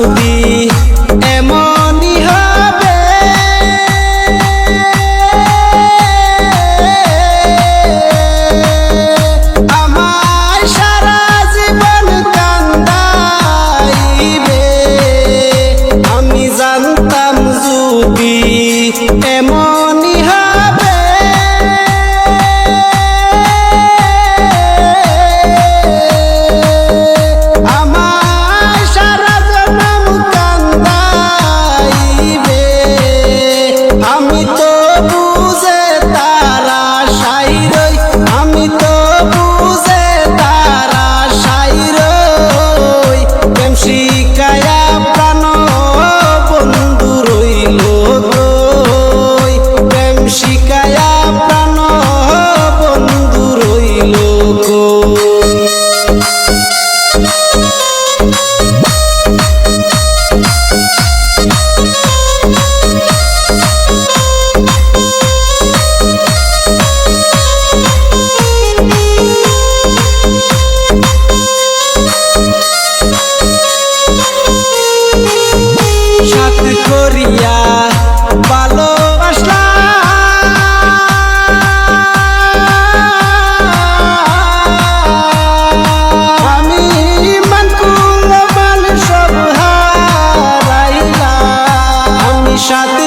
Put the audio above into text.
নবী করিয়া ভালোবাসলা আমি মান কুল সব হারাইলা আমি সাথে